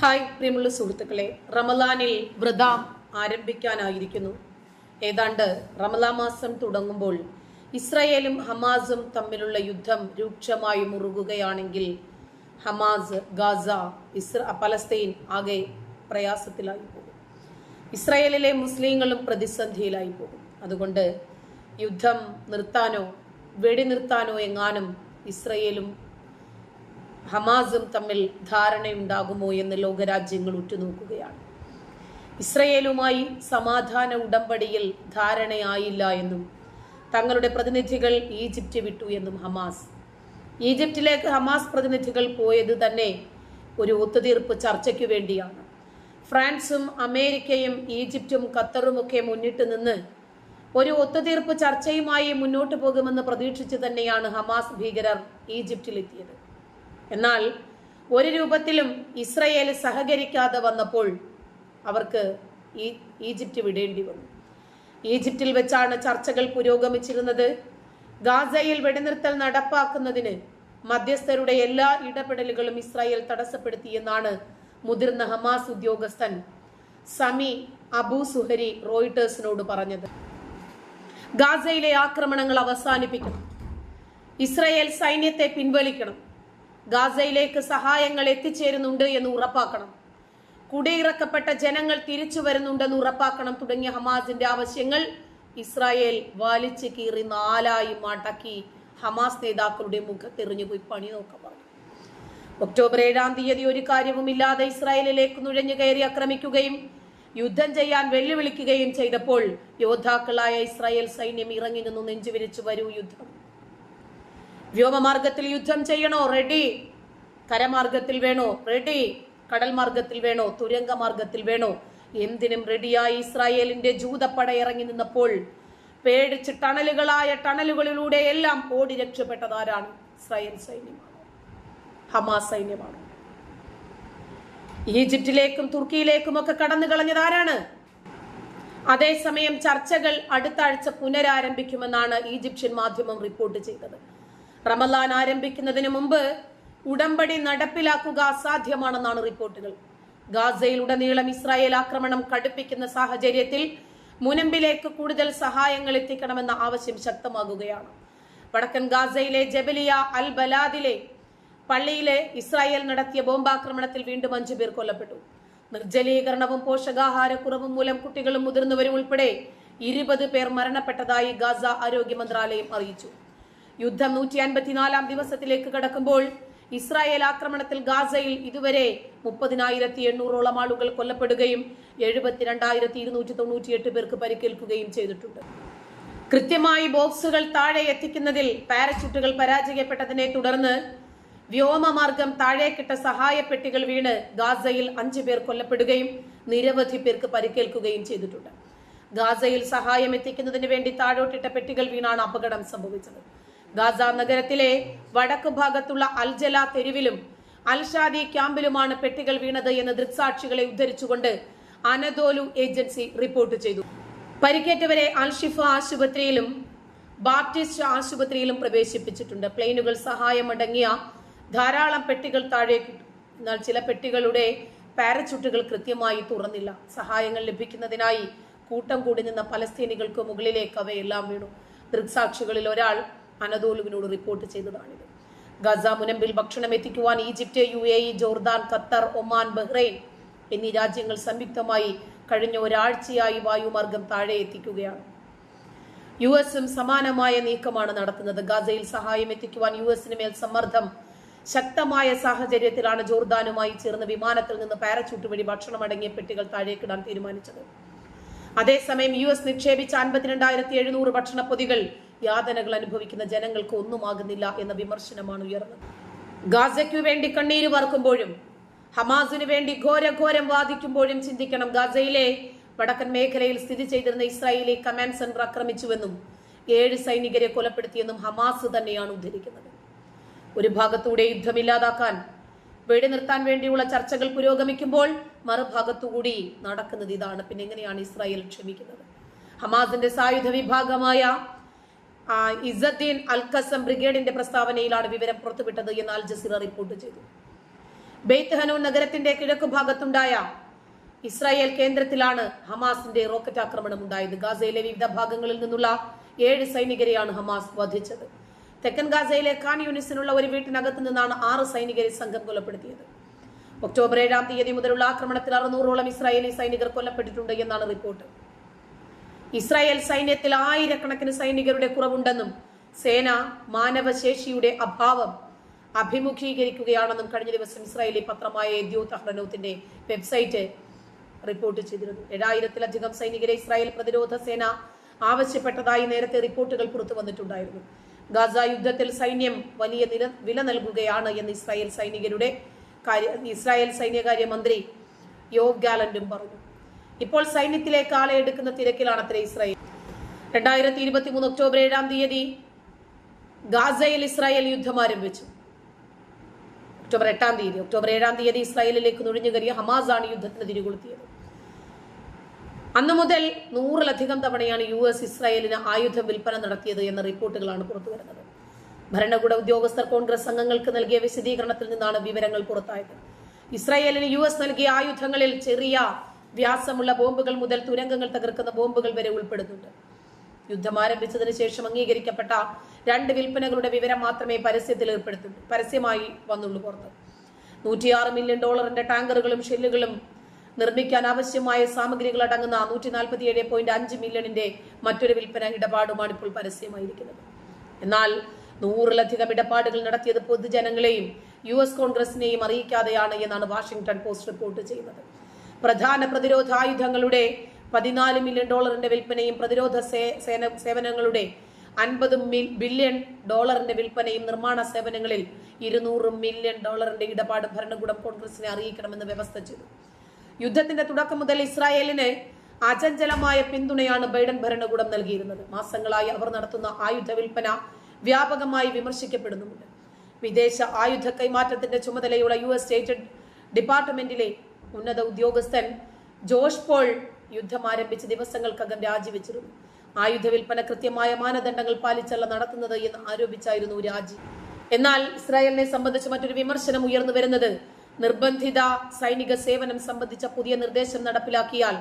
Hi പ്രിയമുള്ള സുഹൃത്തുക്കളെ. റമലാനിൽ വ്രതം ആരംഭിക്കാനായിരിക്കുന്നു. ഏതാണ്ട് റമലാ മാസം തുടങ്ങുമ്പോൾ ഇസ്രായേലും ഹമാസും തമ്മിലുള്ള യുദ്ധം രൂക്ഷമായി മുറുകുകയാണെങ്കിൽ ഹമാസ് ഗാസ ഇസ്ര പലസ്തീൻ ആകെ പ്രയാസത്തിലായി പോകും. ഇസ്രായേലിലെ മുസ്ലിങ്ങളും പ്രതിസന്ധിയിലായി പോകും. അതുകൊണ്ട് യുദ്ധം നിർത്താനോ വെടി നിർത്താനോ എങ്ങാനും ഇസ്രയേലും ഹമാസും തമ്മിൽ ധാരണയുണ്ടാകുമോ എന്ന് ലോകരാജ്യങ്ങൾ ഉറ്റുനോക്കുകയാണ്. ഇസ്രയേലുമായി സമാധാന ഉടമ്പടിയിൽ ധാരണയായില്ല എന്നും തങ്ങളുടെ പ്രതിനിധികൾ ഈജിപ്റ്റ് വിട്ടു എന്നും ഹമാസ്. ഈജിപ്തിലേക്ക് ഹമാസ് പ്രതിനിധികൾ പോയത് തന്നെ ഒരു ഒത്തുതീർപ്പ് ചർച്ചയ്ക്ക് വേണ്ടിയാണ്. ഫ്രാൻസും അമേരിക്കയും ഈജിപ്തും ഖത്തറുമൊക്കെ മുന്നിട്ട് നിന്ന് ഒരു ഒത്തുതീർപ്പ് ചർച്ചയുമായി മുന്നോട്ട് പോകുമെന്ന് പ്രതീക്ഷിച്ച് തന്നെയാണ് ഹമാസ് ഭീകരർ ഈജിപ്തിലെത്തിയത് എന്നാൽ ഒരു രൂപത്തിലും ഇസ്രയേൽ സഹകരിക്കാതെ വന്നപ്പോൾ അവർക്ക് ഈ ഈജിപ്റ്റ് വിടേണ്ടി വന്നു. ഈജിപ്തിൽ വെച്ചാണ് ചർച്ചകൾ പുരോഗമിച്ചിരുന്നത്. ഗാസയിൽ വെടിനിർത്തൽ നടപ്പാക്കുന്നതിന് മധ്യസ്ഥരുടെ എല്ലാ ഇടപെടലുകളും ഇസ്രായേൽ തടസ്സപ്പെടുത്തിയെന്നാണ് മുതിർന്ന ഹമാസ് ഉദ്യോഗസ്ഥൻ സമി അബു സുഹരി റോയിട്ടേഴ്സിനോട് പറഞ്ഞത്. ഗാസയിലെ ആക്രമണങ്ങൾ അവസാനിപ്പിക്കണം. ഇസ്രായേൽ സൈന്യത്തെ പിൻവലിക്കണം. ഗാസയിലേക്ക് സഹായങ്ങൾ എത്തിച്ചേരുന്നുണ്ട് എന്ന് ഉറപ്പാക്കണം. കുടിയിറക്കപ്പെട്ട ജനങ്ങൾ തിരിച്ചു വരുന്നുണ്ടെന്ന് ഉറപ്പാക്കണം തുടങ്ങിയ ഹമാസിന്റെ ആവശ്യങ്ങൾ ഇസ്രായേൽ വലിച്ചു കീറി നാലായി മടക്കി ഹമാസ് നേതാക്കളുടെ മുഖത്തെറിഞ്ഞു പോയി. പണി നോക്കാൻ പറഞ്ഞു. ഒക്ടോബർ ഏഴാം തീയതി ഒരു കാര്യവുമില്ലാതെ ഇസ്രായേലിലേക്ക് നുഴഞ്ഞു കയറി ആക്രമിക്കുകയും യുദ്ധം ചെയ്യാൻ വെല്ലുവിളിക്കുകയും ചെയ്തപ്പോൾ യോദ്ധാക്കളായ ഇസ്രായേൽ സൈന്യം ഇറങ്ങി നിന്നു നെഞ്ചുവിരിച്ചു വരൂ യുദ്ധം. വ്യോമമാർഗത്തിൽ യുദ്ധം ചെയ്യണോ? റെഡി കരമാർഗത്തിൽ വേണോ? റെഡി കടൽ മാർഗത്തിൽ വേണോ? തുരങ്ക മാർഗത്തിൽ വേണോ? എന്തിനും റെഡിയായി ഇസ്രായേലിന്റെ ജൂതപ്പട ഇറങ്ങി നിന്നപ്പോൾ പേടിച്ച് ടണലുകളായ ടണലുകളിലൂടെ എല്ലാം ഓടി രക്ഷപ്പെട്ടതാരാണ് ഇസ്രായേൽ സൈന്യമാണ്. ഹമാസ് സൈന്യമാണ്. ഈജിപ്തിലേക്കും തുർക്കിയിലേക്കും ഒക്കെ കടന്നു കളഞ്ഞതാരാണ് അതേസമയം ചർച്ചകൾ അടുത്ത ആഴ്ച പുനരാരംഭിക്കുമെന്നാണ് ഈജിപ്ഷ്യൻ മാധ്യമം റിപ്പോർട്ട് ചെയ്തത്. റമലാൻ ആരംഭിക്കുന്നതിന് മുമ്പ് ഉടമ്പടി നടപ്പിലാക്കുക അസാധ്യമാണെന്നാണ് റിപ്പോർട്ടുകൾ. ഗാസയിൽ ഉടനീളം ഇസ്രായേൽ ആക്രമണം കടുപ്പിക്കുന്ന സാഹചര്യത്തിൽ മുനമ്പിലേക്ക് കൂടുതൽ സഹായങ്ങൾ എത്തിക്കണമെന്ന ആവശ്യം ശക്തമാകുകയാണ്. വടക്കൻ ഗാസയിലെ ജബലിയ അൽ ബലാദിലെ പള്ളിയിലെ ഇസ്രായേൽ നടത്തിയ ബോംബാക്രമണത്തിൽ വീണ്ടും അഞ്ചു പേർ കൊല്ലപ്പെട്ടു. നിർജലീകരണവും പോഷകാഹാരക്കുറവും മൂലം കുട്ടികളും മുതിർന്നവരും ഉൾപ്പെടെ ഇരുപത് പേർ മരണപ്പെട്ടതായി ഗാസ ആരോഗ്യ മന്ത്രാലയം അറിയിച്ചു. യുദ്ധം നൂറ്റി അൻപത്തിനാലാം ദിവസത്തിലേക്ക് കടക്കുമ്പോൾ ഇസ്രായേൽ ആക്രമണത്തിൽ ഗാസയിൽ ഇതുവരെ മുപ്പതിനായിരത്തി എണ്ണൂറോളം ആളുകൾ കൊല്ലപ്പെടുകയും എഴുപത്തിരണ്ടായിരത്തി ഇരുന്നൂറ്റി തൊണ്ണൂറ്റിയെട്ട് പേർക്ക് പരിക്കേൽക്കുകയും ചെയ്തിട്ടുണ്ട്. കൃത്യമായി ബോക്സുകൾ താഴെ എത്തിക്കുന്നതിൽ പാരച്യൂട്ടുകൾ പരാജയപ്പെട്ടതിനെ തുടർന്ന് വ്യോമമാർഗം താഴേക്കിട്ട സഹായപ്പെട്ടികൾ വീണ് ഗാസയിൽ അഞ്ചു പേർ കൊല്ലപ്പെടുകയും നിരവധി പേർക്ക് പരിക്കേൽക്കുകയും ചെയ്തിട്ടുണ്ട്. ഗാസയിൽ സഹായം എത്തിക്കുന്നതിന് വേണ്ടി താഴോട്ടിട്ട പെട്ടികൾ വീണാണ് അപകടം സംഭവിച്ചത്. ഗാസ നഗരത്തിലെ വടക്ക് ഭാഗത്തുള്ള അൽജല തെരുവിലും അൽഷാദി ക്യാമ്പിലുമാണ് പെട്ടികൾ വീണത് എന്ന് ദൃക്സാക്ഷികളെ ഉദ്ധരിച്ചുകൊണ്ട് അനദോലു ഏജൻസി റിപ്പോർട്ട് ചെയ്തു. പരിക്കേറ്റവരെ അൽഷിഫ ആശുപത്രിയിലും ബാപ്റ്റിസ്റ്റ് ആശുപത്രിയിലും പ്രവേശിപ്പിച്ചിട്ടുണ്ട്. പ്ലെയിനുകൾ സഹായമടങ്ങിയ ധാരാളം പെട്ടികൾ താഴേക്ക് എന്നാൽ ചില പെട്ടികളുടെ പാരച്യൂട്ടുകൾ കൃത്യമായി തുറന്നില്ല. സഹായങ്ങൾ ലഭിക്കുന്നതിനായി കൂട്ടം കൂടി നിന്ന പലസ്തീനികൾക്ക് മുകളിലേക്ക് അവയെല്ലാം വീണു. ദൃക്സാക്ഷികളിൽ ഒരാൾ അനദോലുവിനോട് റിപ്പോർട്ട് ചെയ്തതാണിത്. ഗസ മുനമ്പിൽ ഭക്ഷണം എത്തിക്കുവാൻ Egypt U A E Jordan Qatar Oman Bahrain എന്നീ രാജ്യങ്ങൾ സംയുക്തമായി കഴിഞ്ഞ ഒരാഴ്ചയായി വായുമാർഗം താഴെ എത്തിക്കുകയാണ്. യു എസും സമാനമായ നീക്കമാണ് നടത്തുന്നത്. ഗാസയിൽ സഹായം എത്തിക്കുവാൻ യു എസിന് മേൽ സമ്മർദ്ദം ശക്തമായ സാഹചര്യത്തിലാണ് ജോർദാനുമായി ചേർന്ന് വിമാനത്തിൽ നിന്ന് പാരച്യൂട്ട് വഴി ഭക്ഷണം അടങ്ങിയ പെട്ടികൾ താഴേക്കിടാൻ തീരുമാനിച്ചത്. അതേസമയം യു എസ് നിക്ഷേപിച്ച അൻപത്തിരണ്ടായിരത്തി എഴുന്നൂറ് ഭക്ഷണപ്പൊതികൾ യാതനകൾ അനുഭവിക്കുന്ന ജനങ്ങൾക്ക് ഒന്നുമാകുന്നില്ല എന്ന വിമർശനമാണ് ഉയർന്നത്. ഗാസയ്ക്കു വേണ്ടി കണ്ണീര് വറുക്കുമ്പോഴും ഹമാസിനു വേണ്ടി ഘോരഘോരം വാദിക്കുമ്പോഴും ചിന്തിക്കണം ഗാസയിലെ വടക്കൻ മേഖലയിൽ സ്ഥിതി ചെയ്തിരുന്ന ഇസ്രായേലി കമാൻഡ് സെന്റർ ആക്രമിച്ചുവെന്നും ഏഴ് സൈനികരെ കൊലപ്പെടുത്തിയെന്നും ഹമാസ് തന്നെയാണ് ഉദ്ധരിക്കുന്നത്. ഒരു ഭാഗത്തൂടെ യുദ്ധമില്ലാതാക്കാൻ വെടിനിർത്താൻ വേണ്ടിയുള്ള ചർച്ചകൾ പുരോഗമിക്കുമ്പോൾ മറുഭാഗത്തുകൂടി നടക്കുന്നത് ഇതാണ്. പിന്നെ എങ്ങനെയാണ് ഇസ്രായേൽ ക്ഷമിക്കുന്നത്? ഹമാസിന്റെ സായുധ വിഭാഗമായ ഇസദ്ദീൻ അൽ ഖസം ബ്രിഗേഡിന്റെ പ്രസ്താവനയിലാണ് വിവരം പുറത്തുവിട്ടത് എന്ന് അൽ ജസീറ റിപ്പോർട്ട് ചെയ്തു. ബെയ്ത്ത് ഹനൂൻ നഗരത്തിന്റെ കിഴക്കു ഭാഗത്തുണ്ടായ ഇസ്രായേൽ കേന്ദ്രത്തിലാണ് ഹമാസിന്റെ റോക്കറ്റ് ആക്രമണം ഉണ്ടായത്. ഗാസയിലെ വിവിധ ഭാഗങ്ങളിൽ നിന്നുള്ള ഏഴ് സൈനികരെയാണ് ഹമാസ് വധിച്ചത്. തെക്കൻ ഗാസയിലെ ഖാൻ യൂണിസിനുള്ള ഒരു വീട്ടിനകത്ത് നിന്നാണ് ആറ് സൈനികരെ സംഘം കൊലപ്പെടുത്തിയത്. ഒക്ടോബർ ഏഴാം തീയതി മുതലുള്ള ആക്രമണത്തിൽ അറുന്നൂറോളം ഇസ്രായേലി സൈനികർ കൊല്ലപ്പെട്ടിട്ടുണ്ട് എന്നാണ് റിപ്പോർട്ട്. ഇസ്രായേൽ സൈന്യത്തിൽ ആയിരക്കണക്കിന് സൈനികരുടെ കുറവുണ്ടെന്നും സേന മാനവശേഷിയുടെ അഭാവം അഭിമുഖീകരിക്കുകയാണെന്നും കഴിഞ്ഞ ദിവസം ഇസ്രായേലി പത്രമായ ദ്യൂത്ത് അഹ്റനൂത്തിന്റെ വെബ്സൈറ്റ് റിപ്പോർട്ട് ചെയ്തിരുന്നു. ഏഴായിരത്തിലധികം സൈനികരെ ഇസ്രായേൽ പ്രതിരോധ സേന ആവശ്യപ്പെട്ടതായി നേരത്തെ റിപ്പോർട്ടുകൾ പുറത്തു വന്നിട്ടുണ്ടായിരുന്നു. ഗാസ യുദ്ധത്തിൽ സൈന്യം വലിയ നില വില നൽകുകയാണ് എന്ന് ഇസ്രായേൽ സൈനികരുടെ കാര്യ ഇസ്രായേൽ സൈന്യകാര്യ മന്ത്രി യോഗ് ഗാലന്റും പറഞ്ഞു. ഇപ്പോൾ സൈന്യത്തിലേക്ക് ആളെ എടുക്കുന്ന തിരക്കിലാണ് അത്ര ഇസ്രായേൽ. രണ്ടായിരത്തി ഇരുപത്തി മൂന്ന് ഒക്ടോബർ ഏഴാം തീയതി ഗാസയിൽ ഇസ്രായേൽ യുദ്ധം ആരംഭിച്ചു ഒക്ടോബർ എട്ടാം തീയതി ഒക്ടോബർ ഏഴാം തീയതി ഇസ്രായേലിലേക്ക് നുഴഞ്ഞു കയറിയ ആണ് യുദ്ധത്തിന് തിരികൊളുത്തിയത്. അന്നു മുതൽ നൂറിലധികം തവണയാണ് യു എസ് ഇസ്രായേലിന് ആയുധ വിൽപ്പന നടത്തിയത് എന്ന റിപ്പോർട്ടുകളാണ് പുറത്തു വരുന്നത്. ഭരണകൂട ഉദ്യോഗസ്ഥർ കോൺഗ്രസ് അംഗങ്ങൾക്ക് നൽകിയ വിശദീകരണത്തിൽ നിന്നാണ് വിവരങ്ങൾ പുറത്തായത്. ഇസ്രായേലിന് യു എസ് നൽകിയ ആയുധങ്ങളിൽ ചെറിയ വ്യാസമുള്ള ബോംബുകൾ മുതൽ തുരങ്കങ്ങൾ തകർക്കുന്ന ബോംബുകൾ വരെ ഉൾപ്പെടുന്നുണ്ട്. യുദ്ധം ആരംഭിച്ചതിന് ശേഷം അംഗീകരിക്കപ്പെട്ട രണ്ട് വിൽപ്പനകളുടെ വിവരം മാത്രമേ പരസ്യത്തിൽ ഏർപ്പെടുത്തു പരസ്യമായി വന്നുള്ളൂ പുറത്ത്. നൂറ്റിയാറ് മില്യൺ ഡോളറിന്റെ ടാങ്കറുകളും ഷെല്ലുകളും നിർമ്മിക്കാൻ ആവശ്യമായ സാമഗ്രികൾ അടങ്ങുന്ന നൂറ്റി നാൽപ്പത്തിയേഴ് പോയിന്റ് അഞ്ച് മില്യണിന്റെ മറ്റൊരു വിൽപ്പന ഇടപാടുമാണ് ഇപ്പോൾ പരസ്യമായിരിക്കുന്നത്. എന്നാൽ നൂറിലധികം ഇടപാടുകൾ നടത്തിയത് പൊതുജനങ്ങളെയും യു എസ് കോൺഗ്രസിനെയും അറിയിക്കാതെയാണ് എന്നാണ് വാഷിംഗ്ടൺ പോസ്റ്റ് റിപ്പോർട്ട് ചെയ്യുന്നത്. പ്രധാന പ്രതിരോധായുധങ്ങളുടെ പതിനാല് മില്യൺ ഡോളറിന്റെ വിൽപ്പനയും പ്രതിരോധ സേന സേവനങ്ങളുടെ അൻപത് ബില്യൺ ഡോളറിന്റെ വിൽപ്പനയും നിർമ്മാണ സേവനങ്ങളിൽ ഇരുന്നൂറ് മില്യൺ ഡോളറിന്റെ ഇടപാട് ഭരണകൂടം കോൺഗ്രസിനെ അറിയിക്കണമെന്ന് വ്യവസ്ഥ ചെയ്തു. യുദ്ധത്തിന്റെ തുടക്കം മുതൽ ഇസ്രായേലിന് അചഞ്ചലമായ പിന്തുണയാണ് ബൈഡൻ ഭരണകൂടം നൽകിയിരുന്നത്. മാസങ്ങളായി അവർ നടത്തുന്ന ആയുധ വിൽപ്പന വ്യാപകമായി വിമർശിക്കപ്പെടുന്നുണ്ട് വിദേശ ആയുധ കൈമാറ്റത്തിന്റെ ചുമതലയുള്ള യു എസ് സ്റ്റേറ്റ് ഡിപ്പാർട്ട്മെന്റിലെ ഉന്നത ഉദ്യോഗസ്ഥൻ ജോഷ് പോൾ യുദ്ധം ആരംഭിച്ച ദിവസങ്ങൾക്കകം രാജിവെച്ചിരുന്നു. ആയുധ വിൽപ്പന കൃത്യമായ മാനദണ്ഡങ്ങൾ പാലിച്ചല്ല നടത്തുന്നത് എന്ന് ആരോപിച്ചായിരുന്നു രാജി. എന്നാൽ ഇസ്രായേലിനെ സംബന്ധിച്ച് മറ്റൊരു വിമർശനം ഉയർന്നു വരുന്നത് നിർബന്ധിത സൈനിക സേവനം സംബന്ധിച്ച പുതിയ നിർദ്ദേശം നടപ്പിലാക്കിയാൽ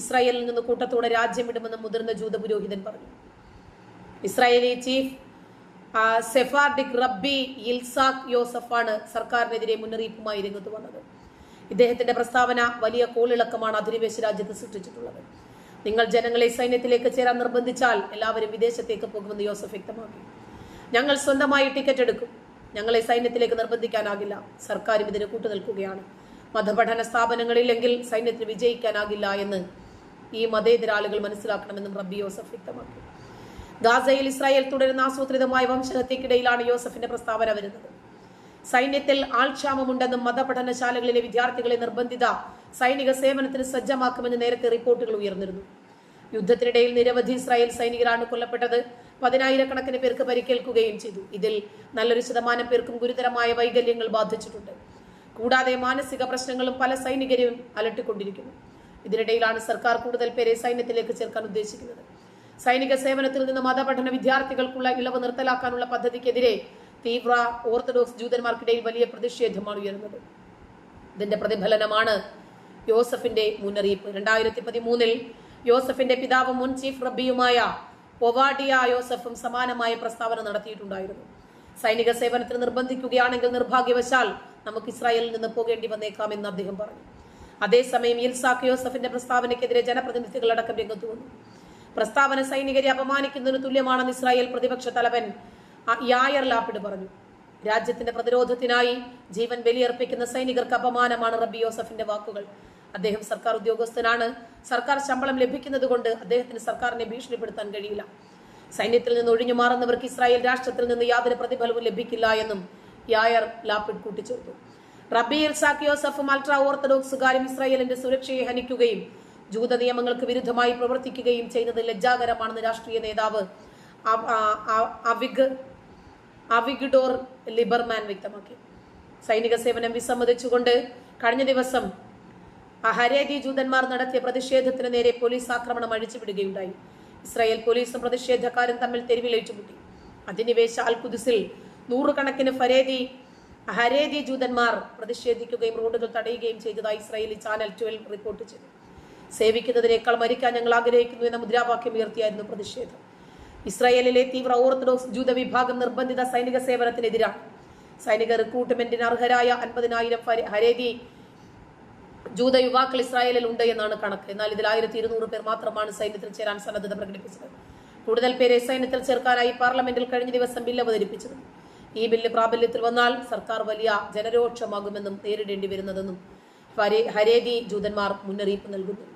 ഇസ്രായേലിൽ നിന്ന് കൂട്ടത്തോടെ രാജ്യം വിടുമെന്ന് മുതിർന്ന ജൂത പുരോഹിതൻ പറഞ്ഞു. ഇസ്രായേലി ചീഫ് സെഫാർഡിക് റബ്ബി ഇൽസാഖ് യോസഫാണ് സർക്കാരിനെതിരെ മുന്നറിയിപ്പുമായി രംഗത്ത് വന്നത്. ഇദ്ദേഹത്തിന്റെ പ്രസ്താവന വലിയ കോളിളക്കമാണ് അധിനിവേശ രാജ്യത്ത് സൃഷ്ടിച്ചിട്ടുള്ളത്. നിങ്ങൾ ജനങ്ങളെ സൈന്യത്തിലേക്ക് ചേരാൻ നിർബന്ധിച്ചാൽ എല്ലാവരും വിദേശത്തേക്ക് പോകുമെന്ന് യോസഫ് വ്യക്തമാക്കി. ഞങ്ങൾ സ്വന്തമായി ടിക്കറ്റ് എടുക്കും. ഞങ്ങളെ സൈന്യത്തിലേക്ക് നിർബന്ധിക്കാനാകില്ല. സർക്കാരും ഇതിന് കൂട്ടുനിൽക്കുകയാണ്. മതപഠന സ്ഥാപനങ്ങളില്ലെങ്കിൽ സൈന്യത്തിന് വിജയിക്കാനാകില്ല എന്ന് ഈ മതേതര ആളുകൾ മനസ്സിലാക്കണമെന്നും റബ്ബി യോസഫ് വ്യക്തമാക്കി. ഗാസയിൽ ഇസ്രായേൽ തുടരുന്ന ആസൂത്രിതമായ വംശഹത്യക്കിടയിലാണ് യോസഫിന്റെ പ്രസ്താവന വരുന്നത്. സൈന്യത്തിൽ ആൾക്ഷാമമുണ്ടെന്നും മതപഠനശാലകളിലെ വിദ്യാർത്ഥികളെ നിർബന്ധിത സൈനിക സേവനത്തിന് സജ്ജമാക്കുമെന്ന് നേരത്തെ റിപ്പോർട്ടുകൾ ഉയർന്നിരുന്നു. യുദ്ധത്തിനിടയിൽ നിരവധി ഇസ്രായേൽ സൈനികരാണ് കൊല്ലപ്പെട്ടത്. പതിനായിരക്കണക്കിന് പേർക്ക് പരിക്കേൽക്കുകയും ചെയ്തു. ഇതിൽ നല്ലൊരു ശതമാനം പേർക്കും ഗുരുതരമായ വൈകല്യങ്ങൾ ബാധിച്ചിട്ടുണ്ട്. കൂടാതെ മാനസിക പ്രശ്നങ്ങളും പല സൈനികരെയും അലട്ടിക്കൊണ്ടിരിക്കുന്നു. ഇതിനിടയിലാണ് സർക്കാർ കൂടുതൽ പേരെ സൈന്യത്തിലേക്ക് ചേർക്കാൻ ഉദ്ദേശിക്കുന്നത്. സൈനിക സേവനത്തിൽ നിന്ന് മതപഠന വിദ്യാർത്ഥികൾക്കുള്ള ഇളവ് നിർത്തലാക്കാനുള്ള പദ്ധതിക്കെതിരെ തീവ്ര ഓർത്തഡോക്സ് ജൂതന്മാർക്കിടയിൽ വലിയ പ്രതിഷേധമാണ് ഉയർന്നത് ഇതിന്റെ പ്രതിഫലനമാണ് യോസഫിന്റെ മുന്നറിയിപ്പ്. രണ്ടായിരത്തി പതിമൂന്നിൽ യോസഫിന്റെ പിതാവ് മുൻ ചീഫ് റബ്ബിയുമായ ഒവാഡിയ യോസഫും സമാനമായ പ്രസ്താവന നടത്തിയിട്ടുണ്ടായിരുന്നു. സൈനിക സേവനത്തിന് നിർബന്ധിക്കുകയാണെങ്കിൽ നിർഭാഗ്യവശാൽ നമുക്ക് ഇസ്രായേലിൽ നിന്ന് പോകേണ്ടി വന്നേക്കാമെന്ന് അദ്ദേഹം പറഞ്ഞു. അതേസമയം ഇൽസാഖ് യോസഫിന്റെ പ്രസ്താവനയ്ക്കെതിരെ ജനപ്രതിനിധികളടക്കം രംഗത്തു വന്നു. പ്രസ്താവന സൈനികരെ അപമാനിക്കുന്നതിന് തുല്യമാണെന്ന് ഇസ്രായേൽ പ്രതിപക്ഷ തലവൻ യായർ ലാപ്പിഡ് പറഞ്ഞു രാജ്യത്തിന്റെ പ്രതിരോധത്തിനായി ജീവൻ ബലിയർപ്പിക്കുന്ന സൈനികർക്ക് അപമാനമാണ് റബ്ബി യോസഫിന്റെ വാക്കുകൾ. അദ്ദേഹം സർക്കാർ ഉദ്യോഗസ്ഥനാണ്. സർക്കാർ ശമ്പളം ലഭിക്കുന്നത് കൊണ്ട് അദ്ദേഹത്തിന് സർക്കാരിനെ ഭീഷണിപ്പെടുത്താൻ കഴിയില്ല. സൈന്യത്തിൽ നിന്ന് ഒഴിഞ്ഞു മാറുന്നവർക്ക് ഇസ്രായേൽ രാഷ്ട്രത്തിൽ നിന്ന് യാതൊരു പ്രതിഫലവും ലഭിക്കില്ല എന്നും യായർ ലാപ്പിഡ് കൂട്ടിച്ചേർത്തു. റബ്ബി ഇൽസാഖ് യോസഫും അൾട്രാ ഓർത്തഡോക്സുകാരും ഇസ്രായേലിന്റെ സുരക്ഷയെ ഹനിക്കുകയും ജൂത നിയമങ്ങൾക്ക് വിരുദ്ധമായി പ്രവർത്തിക്കുകയും ചെയ്യുന്നത് ലജ്ജാകരമാണെന്ന് രാഷ്ട്രീയ നേതാവ് അവിഗ് അവിഗ്ഡോർ ലിബർമാൻ വ്യക്തമാക്കി. സൈനിക സേവനം വിസമ്മതിച്ചുകൊണ്ട് കഴിഞ്ഞ ദിവസം ഹരേദി ജൂതന്മാർ നടത്തിയ പ്രതിഷേധത്തിന് നേരെ പോലീസ് ആക്രമണം അഴിച്ചുവിടുകയുണ്ടായി. ഇസ്രായേൽ പോലീസും പ്രതിഷേധക്കാരും തമ്മിൽ തെരുവിലേറ്റുമുട്ടി. അധിനിവേശ അൽ കുദിസിൽ നൂറുകണക്കിന് ഫരേദി ഹരേദി ജൂതന്മാർ പ്രതിഷേധിക്കുകയും റോഡുകൾ തടയുകയും ചെയ്തതായി ഇസ്രായേലി ചാനൽ ട്വൽവ് റിപ്പോർട്ട് ചെയ്തു. സേവിക്കുന്നതിനേക്കാൾ മരിക്കാൻ ഞങ്ങൾ ആഗ്രഹിക്കുന്നു എന്ന മുദ്രാവാക്യം ഉയർത്തിയായിരുന്നു പ്രതിഷേധം. ഇസ്രായേലിലെ തീവ്ര ഓർത്തഡോക്സ് ജൂത വിഭാഗം നിർബന്ധിത സൈനിക സേവനത്തിനെതിരാണ് സൈനിക റിക്രൂട്ട്മെന്റിന് അർഹരായ അൻപതിനായിരം ഹരേദി ജൂത യുവാക്കൾ ഇസ്രായേലിൽ ഉണ്ട് എന്നാണ് കണക്ക്. എന്നാൽ ഇതിൽ ആയിരത്തി ഇരുന്നൂറ് പേർ മാത്രമാണ് സൈന്യത്തിൽ ചേരാൻ സന്നദ്ധത പ്രകടിപ്പിച്ചത്. കൂടുതൽ പേരെ സൈന്യത്തിൽ ചേർക്കാനായി പാർലമെന്റിൽ കഴിഞ്ഞ ദിവസം ബില്ല് അവതരിപ്പിച്ചത്. ഈ ബില്ല് പ്രാബല്യത്തിൽ വന്നാൽ സർക്കാർ വലിയ ജനരോക്ഷമാകുമെന്നും നേരിടേണ്ടി വരുന്നതെന്നും ഹരേദി ജൂതന്മാർ മുന്നറിയിപ്പ് നൽകുന്നുണ്ട് നന്ദി